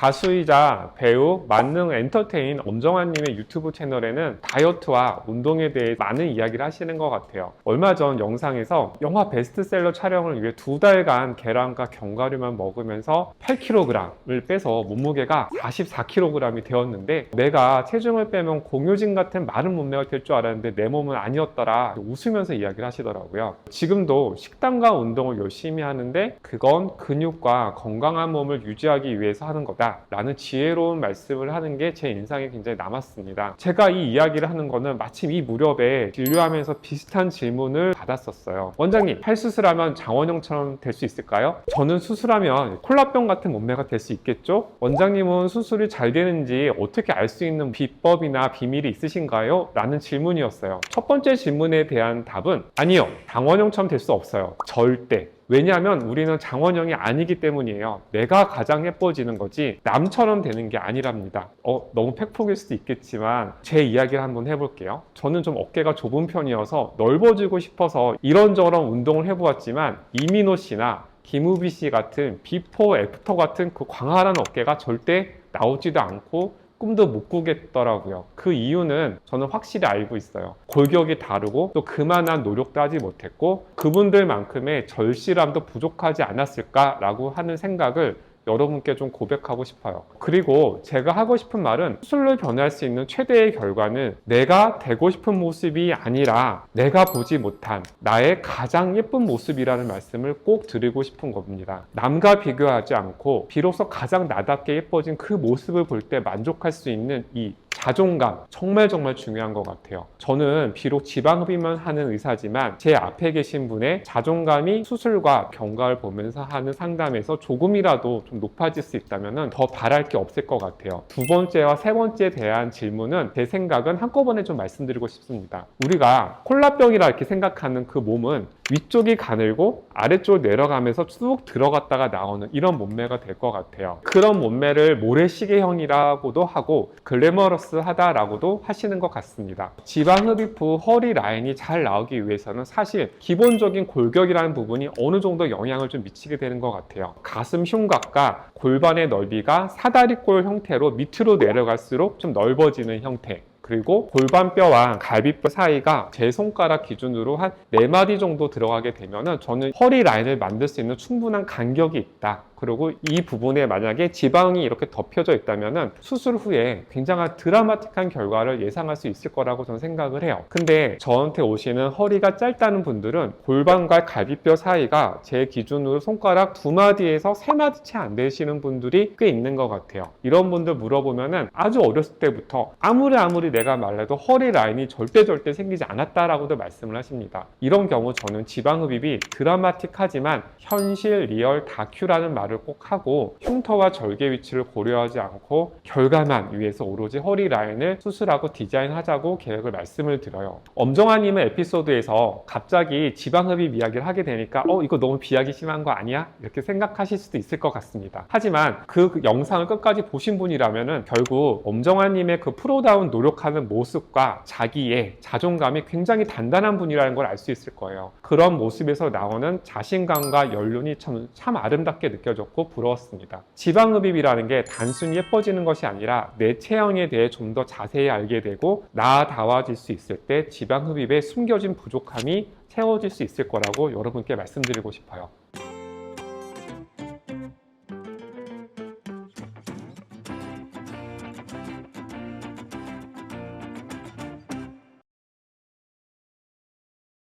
가수이자 배우, 만능 엔터테인 엄정화님의 유튜브 채널에는 다이어트와 운동에 대해 많은 이야기를 하시는 것 같아요. 얼마 전 영상에서 영화 베스트셀러 촬영을 위해 두 달간 계란과 견과류만 먹으면서 8kg을 빼서 몸무게가 44kg이 되었는데 내가 체중을 빼면 공효진 같은 마른 몸매가 될 줄 알았는데 내 몸은 아니었더라 웃으면서 이야기를 하시더라고요. 지금도 식단과 운동을 열심히 하는데 그건 근육과 건강한 몸을 유지하기 위해서 하는 거다 라는 지혜로운 말씀을 하는 게 제 인상에 굉장히 남았습니다. 제가 이 이야기를 하는 거는 마침 이 무렵에 진료하면서 비슷한 질문을 받았었어요. 원장님, 팔 수술하면 장원영처럼 될 수 있을까요? 저는 수술하면 콜라병 같은 몸매가 될 수 있겠죠? 원장님은 수술이 잘 되는지 어떻게 알 수 있는 비법이나 비밀이 있으신가요? 라는 질문이었어요. 첫 번째 질문에 대한 답은 아니요. 장원영처럼 될 수 없어요. 절대. 왜냐하면 우리는 장원영이 아니기 때문이에요. 내가 가장 예뻐지는 거지 남처럼 되는 게 아니랍니다. 어, 너무 팩폭일 수도 있겠지만 제 이야기를 한번 해볼게요. 저는 좀 어깨가 좁은 편이어서 넓어지고 싶어서 이런저런 운동을 해보았지만 이민호 씨나 김우비 씨 같은 비포 애프터 같은 그 광활한 어깨가 절대 나오지도 않고 꿈도 못 꾸겠더라고요. 그 이유는 저는 확실히 알고 있어요. 골격이 다르고 또 그만한 노력도 하지 못했고 그분들만큼의 절실함도 부족하지 않았을까라고 하는 생각을 여러분께 좀 고백하고 싶어요. 그리고 제가 하고 싶은 말은 수술로 변할 수 있는 최대의 결과는 내가 되고 싶은 모습이 아니라 내가 보지 못한 나의 가장 예쁜 모습이라는 말씀을 꼭 드리고 싶은 겁니다. 남과 비교하지 않고 비로소 가장 나답게 예뻐진 그 모습을 볼 때 만족할 수 있는 이 자존감 정말 정말 중요한 것 같아요. 저는 비록 지방흡입만 하는 의사지만 제 앞에 계신 분의 자존감이 수술과 경과를 보면서 하는 상담에서 조금이라도 좀 높아질 수 있다면 더 바랄 게 없을 것 같아요. 두 번째와 세 번째에 대한 질문은 제 생각은 한꺼번에 좀 말씀드리고 싶습니다. 우리가 콜라병이라 이렇게 생각하는 그 몸은 위쪽이 가늘고 아래쪽으로 내려가면서 쭉 들어갔다가 나오는 이런 몸매가 될 것 같아요. 그런 몸매를 모래시계형이라고도 하고 글래머러스하다라고도 하시는 것 같습니다. 지방 흡입 후 허리 라인이 잘 나오기 위해서는 사실 기본적인 골격이라는 부분이 어느 정도 영향을 좀 미치게 되는 것 같아요. 가슴 흉곽과 골반의 넓이가 사다리꼴 형태로 밑으로 내려갈수록 좀 넓어지는 형태. 그리고 골반뼈와 갈비뼈 사이가 제 손가락 기준으로 한 4마디 정도 들어가게 되면은 저는 허리 라인을 만들 수 있는 충분한 간격이 있다. 그리고 이 부분에 만약에 지방이 이렇게 덮여져 있다면은 수술 후에 굉장한 드라마틱한 결과를 예상할 수 있을 거라고 저는 생각을 해요. 근데 저한테 오시는 허리가 짧다는 분들은 골반과 갈비뼈 사이가 제 기준으로 손가락 두 마디에서 세 마디 채 안 되시는 분들이 꽤 있는 것 같아요. 이런 분들 물어보면은 아주 어렸을 때부터 아무리 아무리 내가 말해도 허리 라인이 절대 절대 생기지 않았다라고도 말씀을 하십니다. 이런 경우 저는 지방 흡입이 드라마틱하지만 현실 리얼 다큐라는 말을 꼭 하고 흉터와 절개 위치를 고려하지 않고 결과만 위해서 오로지 허리 라인을 수술하고 디자인하자고 계획을 말씀을 드려요. 엄정아님의 에피소드에서 갑자기 지방 흡입 이야기를 하게 되니까 어 이거 너무 비하기 심한 거 아니야? 이렇게 생각하실 수도 있을 것 같습니다. 하지만 그 영상을 끝까지 보신 분이라면은 결국 엄정아님의 그 프로다운 노력하는 모습과 자기의 자존감이 굉장히 단단한 분이라는 걸 알 수 있을 거예요. 그런 모습에서 나오는 자신감과 연륜이 참, 참 아름답게 느껴졌고 부러웠습니다. 지방흡입이라는 게 단순히 예뻐지는 것이 아니라 내 체형에 대해 좀 더 자세히 알게 되고 나아다워질 수 있을 때 지방흡입의 숨겨진 부족함이 채워질 수 있을 거라고 여러분께 말씀드리고 싶어요.